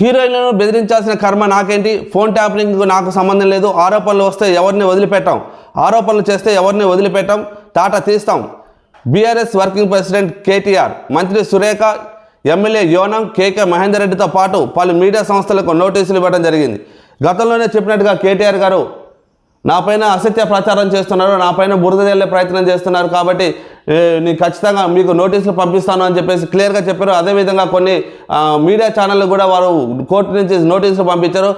హీరోయిన్లను బెదిరించాల్సిన కర్మ నాకేంటి? Phone tapering నాకు సంబంధం లేదు. ఆరోపణలు వస్తే ఎవరిని వదిలిపెట్టాం? ఆరోపణలు చేస్తే ఎవరిని వదిలిపెట్టాం? తాట తీస్తాం. బీఆర్ఎస్ వర్కింగ్ ప్రెసిడెంట్ కేటీఆర్ మంత్రి సురేఖ ఎమ్మెల్యే యోనం కేకే మహేందర్ రెడ్డితో పాటు పలు మీడియా సంస్థలకు నోటీసులు ఇవ్వడం జరిగింది. గతంలోనే చెప్పినట్టుగా కేటీఆర్ గారు నా పైన అసత్య ప్రచారం చేస్తున్నారు నా పైన బురద జల్లే ప్రయత్నం చేస్తున్నారు కాబట్టి నీ నేను ఖచ్చితంగా మీకు నోటీసులు పంపిస్తాను అని చెప్పేసి క్లియర్గా చెప్పారు. అదేవిధంగా కొన్ని మీడియా ఛానళ్ళు కూడా వారు కోర్టు నుంచి నోటీసులు పంపించారు.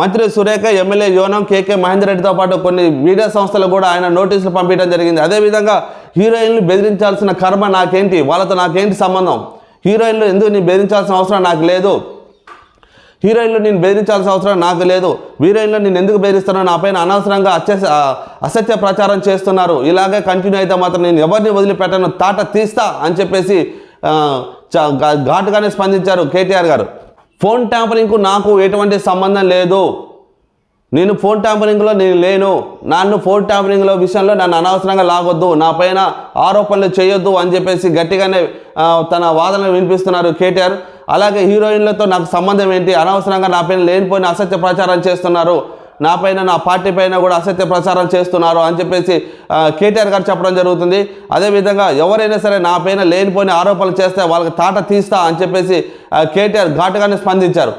మంత్రి సురేఖ ఎమ్మెల్యే యోనం కేకే మహేందర్ రెడ్డితో పాటు కొన్ని మీడియా సంస్థలు కూడా ఆయన నోటీసులు పంపించడం జరిగింది. అదేవిధంగా హీరోయిన్లు బెదిరించాల్సిన కర్మ నాకేంటి? వాళ్ళతో నాకేంటి సంబంధం? హీరోయిన్లు ఎందుకు నీ బెదిరించాల్సిన అవసరం నాకు లేదు? హీరోయిన్లు నేను బెదిరించాల్సిన అవసరం నాకు లేదు. హీరోయిన్లు నేను ఎందుకు బెదిరిస్తానో నా పైన అనవసరంగా అత్య అసత్య ప్రచారం చేస్తున్నారు. ఇలాగే కంటిన్యూ అయితే మాత్రం నేను ఎవరిని వదిలిపెట్టను? తాట తీస్తా అని చెప్పేసి చ- ఘా- ఘాటుగానే స్పందించారు కేటీఆర్ గారు. ఫోన్ ట్యాంపరింగ్కు నాకు ఎటువంటి సంబంధం లేదు. నేను ఫోన్ ట్యాంపరింగ్లో నేను లేను. నన్ను ఫోన్ ట్యాంపరింగ్లో విషయంలో నన్ను అనవసరంగా లాగొద్దు. నా పైన ఆరోపణలు చేయొద్దు అని చెప్పేసి గట్టిగానే తన వాదనలు వినిపిస్తున్నారు కేటీఆర్. అలాగే హీరోయిన్లతో నాకు సంబంధం ఏంటి? అనవసరంగా నా పైన లేనిపోయిన అసత్య ప్రచారం చేస్తున్నారు. నా పైన నా పార్టీ పైన కూడా అసత్య ప్రచారం చేస్తున్నారు అని చెప్పేసి కేటీఆర్ గారు చెప్పడం జరుగుతుంది. అదేవిధంగా ఎవరైనా సరే నా పైన లేనిపోయిన ఆరోపణలు చేస్తే వాళ్ళకి తాట తీస్తా అని చెప్పేసి కేటీఆర్ ఘాటుగానే స్పందించారు.